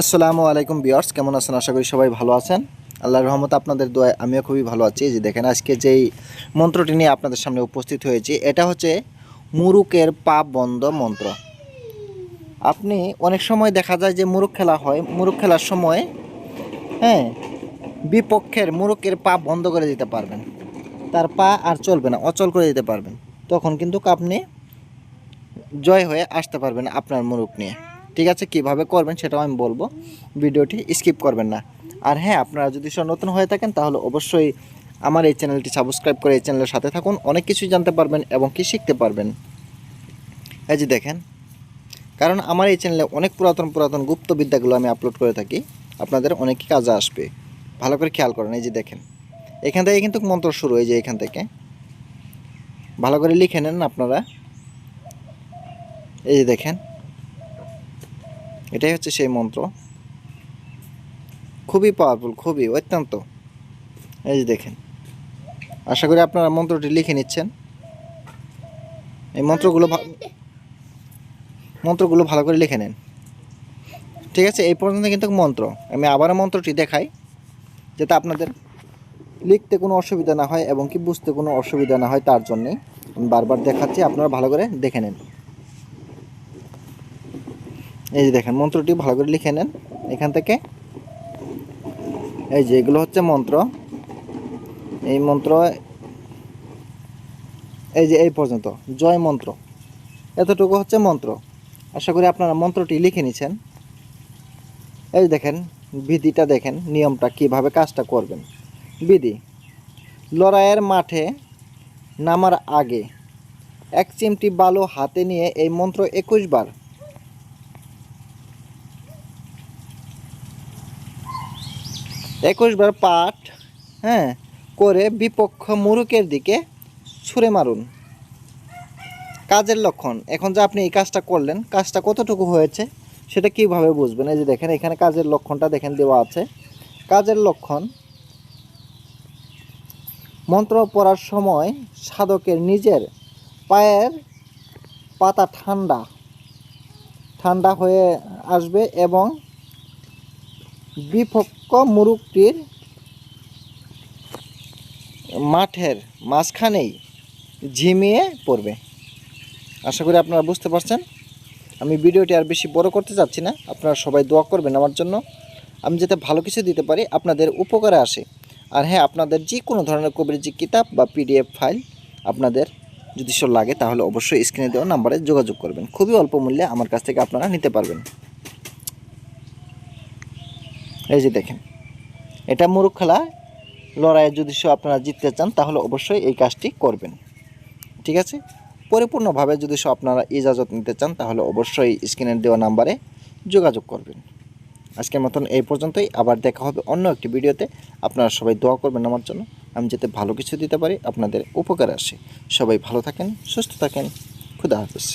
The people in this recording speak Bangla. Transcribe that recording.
আসসালামু আলাইকুম বিয়ার্স কেমন আছেন? আশা করি সবাই ভালো আছেন। আল্লাহর রহমত আপনাদের দোয়ায় আমিও খুবই ভালো আছি। যে দেখেন, আজকে যেই মন্ত্রটি নিয়ে আপনাদের সামনে উপস্থিত হয়েছি, এটা হচ্ছে মুরুকের পাপ বন্ধ মন্ত্র। আপনি অনেক সময় দেখা যায় যে মুরুক খেলা হয় মুরুক খেলার সময় হ্যাঁ বিপক্ষের মুরুকের পা বন্ধ করে দিতে পারবেন। তার পা আর চলবে না, অচল করে দিতে পারবেন। তখন কিন্তু আপনি জয় হয়ে আসতে পারবেন আপনার মুরুক নিয়ে। ঠিক আছে, কীভাবে করবেন সেটাও আমি বলব। ভিডিওটি স্কিপ করবেন না। আর হ্যাঁ আপনারা যদি নতুন হয়ে থাকেন, তাহলে অবশ্যই আমার এই চ্যানেলটি সাবস্ক্রাইব করে এই চ্যানেলের সাথে থাকুন। অনেক কিছুই জানতে পারবেন এবং কি শিখতে পারবেন। এই যে দেখেন, কারণ আমার এই চ্যানেলে অনেক পুরাতন পুরাতন গুপ্ত বিদ্যাগুলো আমি আপলোড করে থাকি। আপনাদের অনেক কাজে আসবে। ভালো করে খেয়াল করেন, এই যে দেখেন। এখান থেকে কিন্তু মন্ত্র শুরু, এই যে এখান থেকে। ভালো করে লিখে নেন আপনারা। এই যে দেখেন এটাই হচ্ছে সেই মন্ত্র। খুবই পাওয়ারফুল খুবই, অত্যন্ত। এই যে দেখেন, আশা করি আপনারা মন্ত্রটি লিখে নিচ্ছেন। এই মন্ত্রগুলো মন্ত্রগুলো ভালো করে লিখে নেন। ঠিক আছে, এই পর্যন্ত কিন্তু মন্ত্র। আমি আবারও মন্ত্রটি দেখাই, যাতে আপনাদের লিখতে কোনো অসুবিধা না হয় এবং কি বুঝতে কোনো অসুবিধা না হয় তার জন্যে আমি বারবার দেখাচ্ছি, আপনারা ভালো করে দেখে নেন। এই যে দেখেন, মন্ত্রটি ভালো করে লিখে নেন। এখান থেকে এই যে এগুলো হচ্ছে মন্ত্র। এই মন্ত্র এই যে এই পর্যন্ত, জয় মন্ত্র। এতটুকু হচ্ছে মন্ত্র। আশা করি আপনারা মন্ত্রটি লিখে নিছেন। এই দেখেন, বিধিটা দেখেন, নিয়মটা, কীভাবে কাজটা করবেন। বিধি, লড়াইয়ের মাঠে নামার আগে এক চিমটি বালু হাতে নিয়ে এই মন্ত্র একুশ বার একুশ বার পাঠ হ্যাঁ করে বিপক্ষ মুরুকের দিকে ছুঁড়ে মারুন। কাজের লক্ষণ, এখন যে আপনি এই কাজটা করলেন, কাজটা কতটুকু হয়েছে, সেটা কীভাবে বুঝবেন? এই যে দেখেন, এখানে কাজের লক্ষণটা দেখেন দেওয়া আছে। কাজের লক্ষণ, মন্ত্র পড়ার সময় সাধকের নিজের পায়ের পাতা ঠান্ডা ঠান্ডা হয়ে আসবে এবং বিপক্ষ মুরুকটির মাঠের মাঝখানেই ঝিমিয়ে পড়বে। আশা করি আপনারা বুঝতে পারছেন। আমি ভিডিওটি আর বেশি বড় করতে চাচ্ছি না। আপনারা সবাই দোয়া করবেন আমার জন্য। আমি যাতে ভালো কিছু দিতে পারি, আপনাদের উপকারে আসে। আর হ্যাঁ আপনাদের যে কোনো ধরনের কবিরাজি কিতাব বা পিডিএফ ফাইল আপনাদের যদি সব লাগে, তাহলে অবশ্যই স্ক্রিনে দেওয়া নাম্বারে যোগাযোগ করবেন। খুবই অল্প মূল্যে আমার কাছ থেকে আপনারা নিতে পারবেন। এই যে দেখেন, এটা মুরুখ খেলা, লড়াইয়ে যদি আপনারা জিততে চান, তাহলে অবশ্যই এই কাজটি করবেন। ঠিক আছে? পরিপূর্ণভাবে যদি আপনারা ইজাজত নিতে চান, তাহলে অবশ্যই স্ক্রিনের দেওয়া নাম্বারে যোগাযোগ করবেন। আজকের মতন এই পর্যন্তই। আবার দেখা হবে অন্য একটি ভিডিওতে। আপনারা সবাই দোয়া করবেন আমার জন্য। আমি যাতে ভালো কিছু দিতে পারি, আপনাদের উপকার আসে। সবাই ভালো থাকেন, সুস্থ থাকেন। খুদা হাফিজ।